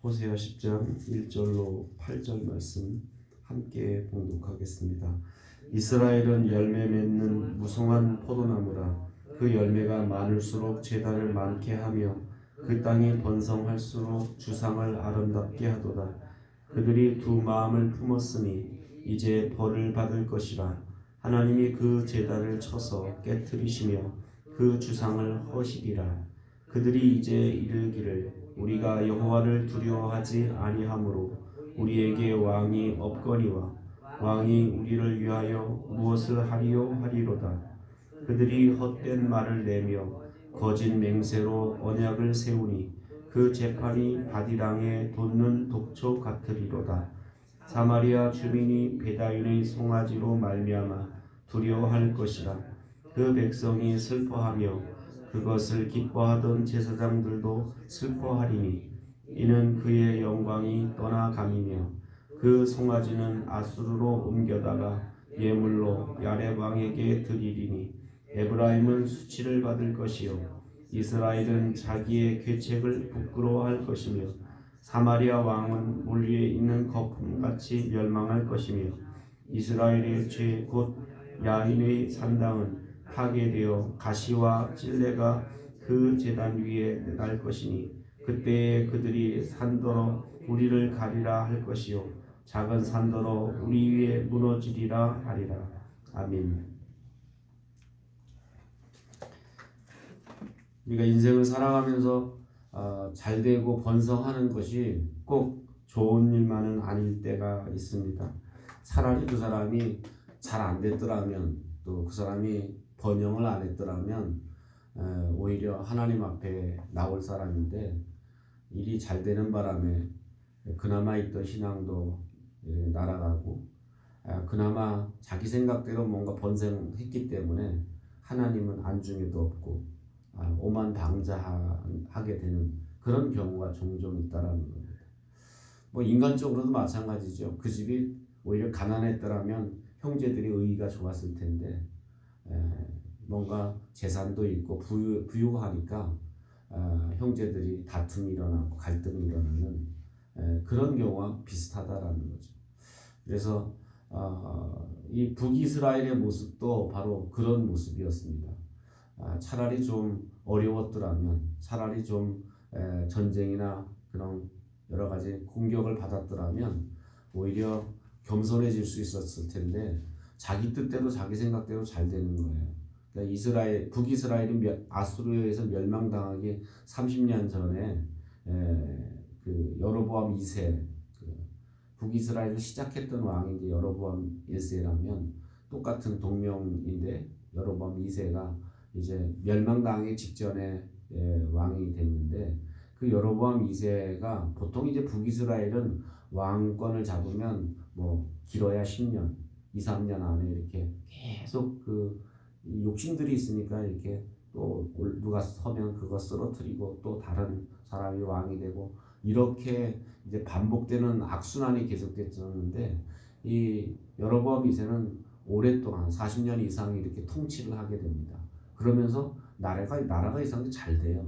호세아 10장 1절로 8절 말씀 함께 봉독하겠습니다. 이스라엘은 열매 맺는 무성한 포도나무라 그 열매가 많을수록 재단을 많게 하며 그 땅이 번성할수록 주상을 아름답게 하도다. 그들이 두 마음을 품었으니 이제 벌을 받을 것이라 하나님이 그 재단을 쳐서 깨뜨리시며 그 주상을 허시리라 그들이 이제 이르기를 우리가 여호와를 두려워하지 아니하므로 우리에게 왕이 없거니와 왕이 우리를 위하여 무엇을 하리요 하리로다. 그들이 헛된 말을 내며 거짓 맹세로 언약을 세우니 그 재판이 바디랑에 돋는 독초 같으리로다. 사마리아 주민이 베다인의 송아지로 말미암아 두려워할 것이라 그 백성이 슬퍼하며 그것을 기뻐하던 제사장들도 슬퍼하리니 이는 그의 영광이 떠나감이며 그 송아지는 아수르로 옮겨다가 예물로 야렙 왕에게 드리리니 에브라임은 수치를 받을 것이요 이스라엘은 자기의 괴책을 부끄러워할 것이며 사마리아 왕은 물 위에 있는 거품같이 멸망할 것이며 이스라엘의 죄 곧 야인의 산당은 파괴되어 가시와 찔레가 그 제단 위에 날 것이니 그때에 그들이 산더러 우리를 가리라 할 것이요 작은 산더러 우리 위에 무너지리라 하리라 아멘. 우리가 인생을 살아가면서 어, 잘 되고 번성하는 것이 꼭 좋은 일만은 아닐 때가 있습니다. 차라리 그 사람이 잘 안 됐더라면 또 그 사람이 번영을 안 했더라면 에, 오히려 하나님 앞에 나올 사람인데 일이 잘 되는 바람에 그나마 있던 신앙도 예, 날아가고 아, 그나마 자기 생각대로 뭔가 번성했기 때문에 하나님은 안중에도 없고 아, 오만방자하게 되는 그런 경우가 종종 있다라는 겁니다. 뭐 인간적으로도 마찬가지죠. 그 집이 오히려 가난했더라면 형제들이 의의가 좋았을 텐데 에, 뭔가 재산도 있고 부유, 부유하니까 어, 형제들이 다툼이 일어나고 갈등이 일어나는 에, 그런 경우와 비슷하다라는 거죠. 그래서 어, 이 북이스라엘의 모습도 바로 그런 모습이었습니다. 아, 차라리 좀 어려웠더라면, 차라리 좀 에, 전쟁이나 그런 여러 가지 공격을 받았더라면 오히려 겸손해질 수 있었을 텐데 자기 뜻대로 자기 생각대로 잘 되는 거예요. 그러니까 이스라엘 북이스라엘이 멸- 아수르에서 멸망당하기 30년 전에 에, 그 여로보암 2세 그 북이스라엘을 시작했던 왕이 이제 여로보암 1세라면 똑같은 동명인데 여로보암 2세가 이제 멸망당하기 직전에 에, 왕이 됐는데 그 여로보암 2세가 보통 이제 북이스라엘은 왕권을 잡으면 뭐 길어야 10년, 2, 3년 안에 이렇게 계속 그 욕심들이 있으니까 이렇게 또 올- 누가 서면 그거 쓰러뜨리고 또 다른 사람이 왕이 되고 이렇게 이제 반복되는 악순환이 계속됐었는데 이 여로보암 2세는 오랫동안 40년 이상 이렇게 통치를 하게 됩니다. 그러면서 나라가 나라가 이상하게 잘 돼요.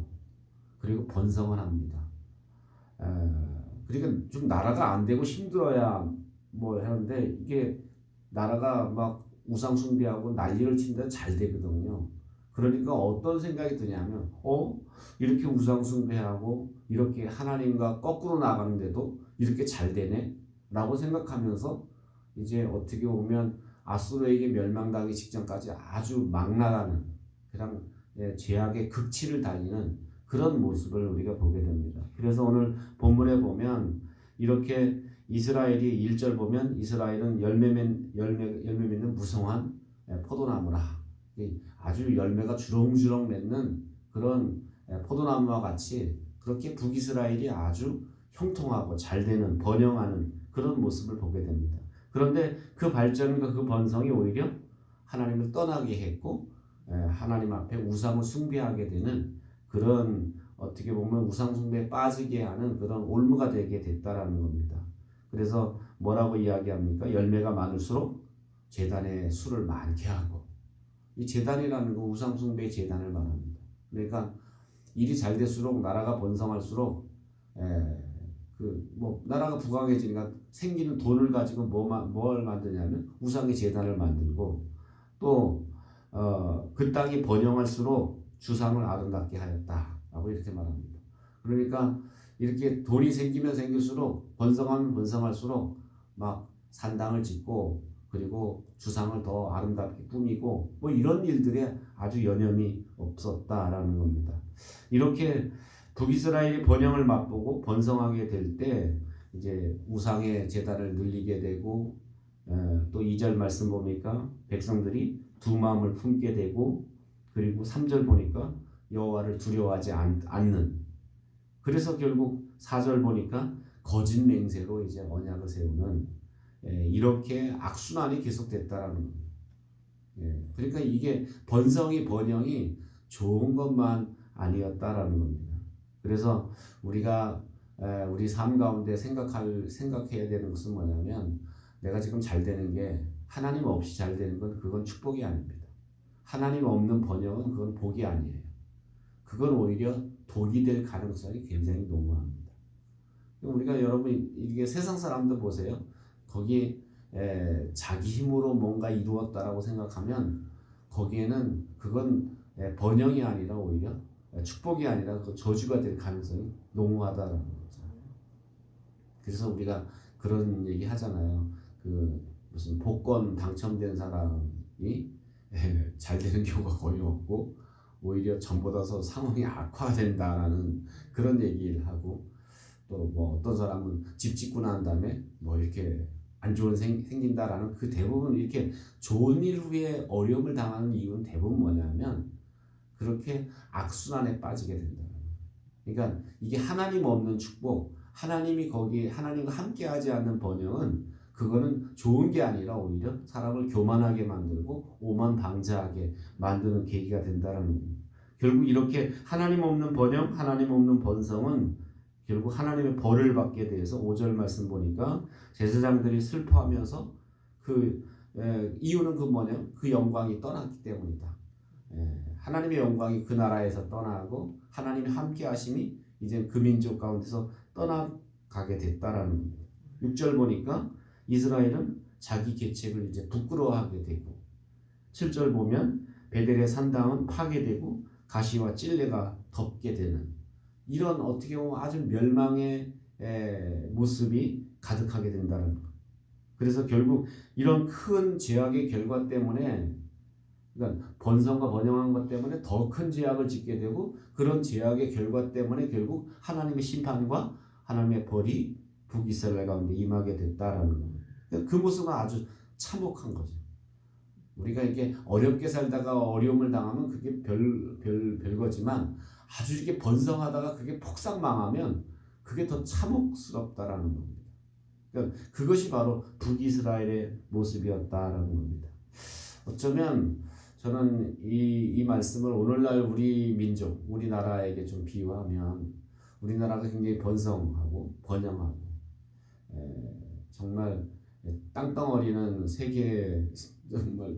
그리고 번성을 합니다. 에, 그러니까 좀 나라가 안 되고 힘들어야 뭐 하는데 이게 나라가 막 우상 숭배하고 난리를 친다 잘 되거든요. 그러니까 어떤 생각이 드냐면 어 이렇게 우상 숭배하고 이렇게 하나님과 거꾸로 나가는데도 이렇게 잘 되네라고 생각하면서 이제 어떻게 보면 아수르에게 멸망당하기 직전까지 아주 막 나가는 그냥 예, 죄악의 극치를 달리는 그런 모습을 우리가 보게 됩니다. 그래서 오늘 본문에 보면 이렇게 이스라엘이 1절 보면 이스라엘은 열매 맺 열매 열매 맺는 무성한 예, 포도나무라. 이 아주 열매가 주렁주렁 맺는 그런 예, 포도나무와 같이 그렇게 북이스라엘이 아주 형통하고 잘 되는 번영하는 그런 모습을 보게 됩니다. 그런데 그 발전과 그 번성이 오히려 하나님을 떠나게 했고 예, 하나님 앞에 우상을 숭배하게 되는 그런 어떻게 보면 우상 숭배에 빠지게 하는 그런 올무가 되게 됐다라는 겁니다. 그래서 뭐라고 이야기합니까? 열매가 많을수록 재단에 술을 많게 하고 이 재단이라는 거 우상 숭배의 재단을 말합니다. 그러니까 일이 잘 될수록 나라가 번성할수록 에, 그뭐 나라가 부강해지니까 생기는 돈을 가지고 뭐만 뭘 만드냐면 우상의 재단을 만들고 또 어, 그 땅이 번영할수록 주상을 아름답게 하였다라고 이렇게 말합니다. 그러니까 이렇게 돈이 생기면 생길수록 번성하면 번성할수록 막 산당을 짓고 그리고 주상을 더 아름답게 꾸미고 뭐 이런 일들에 아주 여념이 없었다라는 겁니다. 이렇게 북이스라엘이 번영을 맛보고 번성하게 될 때 이제 우상의 재단을 늘리게 되고 또 2절 말씀 보니까 백성들이 두 마음을 품게 되고 그리고 3절 보니까 여호와를 두려워하지 않, 않는 그래서 결국 4절 보니까 거짓 맹세로 이제 언약을 세우는 예, 이렇게 악순환이 계속됐다라는 겁니다. 예, 그러니까 이게 번성이 번영이 좋은 것만 아니었다라는 겁니다. 그래서 우리가 에, 우리 삶 가운데 생각할 생각해야 되는 것은 뭐냐면 내가 지금 잘 되는 게 하나님 없이 잘 되는 건 그건 축복이 아닙니다. 하나님 없는 번영은 그건 복이 아니에요. 그건 오히려 독이 될 가능성이 굉장히 농후합니다. 우리가 여러분 이게 세상 사람들 보세요. 거기 에, 자기 힘으로 뭔가 이루었다라고 생각하면 거기에는 그건 에, 번영이 아니라 오히려 축복이 아니라 그 저주가 될 가능성이 농후하다라는 거죠. 그래서 우리가 그런 얘기 하잖아요. 그 무슨 복권 당첨된 사람이 잘 되는 경우가 거의 없고 오히려 전보다서 상황이 악화된다라는 그런 얘기를 하고 또 뭐 어떤 사람은 집 짓고 난 다음에 뭐 이렇게 안 좋은 생, 생긴다라는 그 대부분 이렇게 좋은 일 후에 어려움을 당하는 이유는 대부분 뭐냐면 그렇게 악순환에 빠지게 된다. 그러니까 이게 하나님 없는 축복, 하나님이 거기 하나님과 함께하지 않는 번영은 그거는 좋은 게 아니라 오히려 사람을 교만하게 만들고 오만 방자하게 만드는 계기가 된다는 겁니다. 결국 이렇게 하나님 없는 번영, 하나님 없는 번성은 결국 하나님의 벌을 받게 돼서 5절 말씀 보니까 제사장들이 슬퍼하면서 그 에, 이유는 그 뭐냐? 그 영광이 떠났기 때문이다. 에, 하나님의 영광이 그 나라에서 떠나고 하나님의 함께 하심이 이제 그 민족 가운데서 떠나가게 됐다라는 겁니다. 6절 보니까 이스라엘은 자기 계책을 이제 부끄러워하게 되고 7절 보면 베델의 산당은 파괴되고 가시와 찔레가 덮게 되는 이런 어떻게 보면 아주 멸망의 모습이 가득하게 된다는 것. 그래서 결국 이런 큰 죄악의 결과 때문에 그러니까 번성과 번영한 것 때문에 더 큰 죄악을 짓게 되고 그런 죄악의 결과 때문에 결국 하나님의 심판과 하나님의 벌이 북이스라엘 가운데 임하게 됐다라는 겁니다. 그 모습은 아주 참혹한 거죠. 우리가 이게 어렵게 살다가 어려움을 당하면 그게 별, 별, 별거지만 아주 이렇게 번성하다가 그게 폭삭 망하면 그게 더 참혹스럽다라는 겁니다. 그러니까 그것이 바로 북이스라엘의 모습이었다라는 겁니다. 어쩌면 저는 이, 이 말씀을 오늘날 우리 민족, 우리나라에게 좀 비유하면 우리나라가 굉장히 번성하고 번영하고 에, 정말 땅덩어리는 세계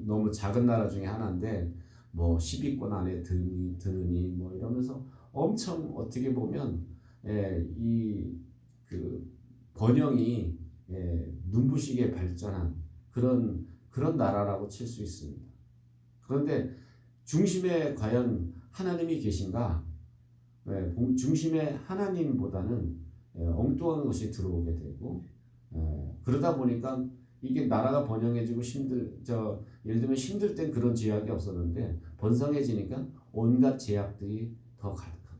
너무 작은 나라 중에 하나인데 뭐 10위권 안에 드니, 드느니 뭐 이러면서 엄청 어떻게 보면 예, 이그 번영이 예, 눈부시게 발전한 그런 그런 나라라고 칠 수 있습니다. 그런데 중심에 과연 하나님이 계신가? 예, 중심에 하나님보다는 예, 엉뚱한 것이 들어오게 되고 예, 그러다 보니까 이게 나라가 번영해지고 힘들 저 예를 들면 힘들 땐 그런 제약이 없었는데 번성해지니까 온갖 제약들이 더 가득합니다.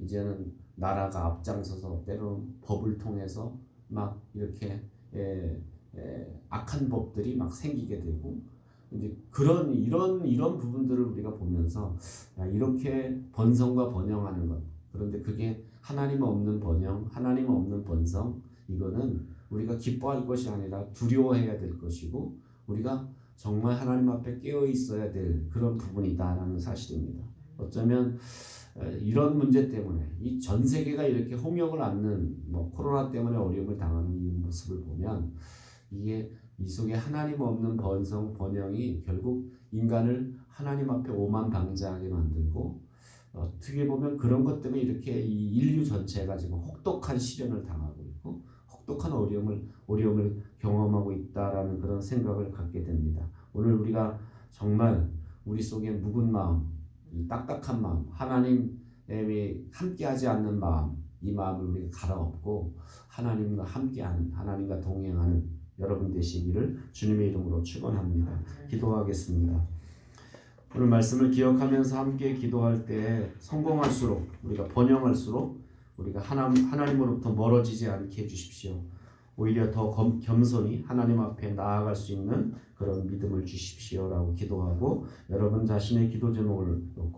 이제는 나라가 앞장서서 때로는 법을 통해서 막 이렇게 에, 에, 악한 법들이 막 생기게 되고 이제 그런 이런 이런 부분들을 우리가 보면서 야, 이렇게 번성과 번영하는 것 그런데 그게 하나님 없는 번영, 하나님 없는 번성 이거는 우리가 기뻐할 것이 아니라 두려워해야 될 것이고 우리가 정말 하나님 앞에 깨어 있어야 될 그런 부분이다라는 사실입니다. 어쩌면 이런 문제 때문에 이 전 세계가 이렇게 홍역을 앓는 뭐 코로나 때문에 어려움을 당하는 이 모습을 보면 이게 이 속에 하나님 없는 번성 번영이 결국 인간을 하나님 앞에 오만방자하게 만들고 어떻게 보면 그런 것 때문에 이렇게 이 인류 전체가 지금 혹독한 시련을 당하고 있고 혹독한 어려움을 어려움을 경험하고 있다라는 그런 생각을 갖게 됩니다. 오늘 우리가 정말 우리 속에 묵은 마음, 이 딱딱한 마음, 하나님이 함께하지 않는 마음, 이 마음을 우리가 갈아엎고 하나님과 함께하는 하나님과 동행하는 여러분 되시기를 주님의 이름으로 축원합니다. 기도하겠습니다. 오늘 말씀을 기억하면서 함께 기도할 때 성공할수록 우리가 번영할수록 우리가 하나, 하나님으로부터 멀어지지 않게 해주십시오. 오히려 더 검- 겸손히 하나님 앞에 나아갈 수 있는 그런 믿음을 주십시오라고 기도하고 여러분 자신의 기도 제목을 놓고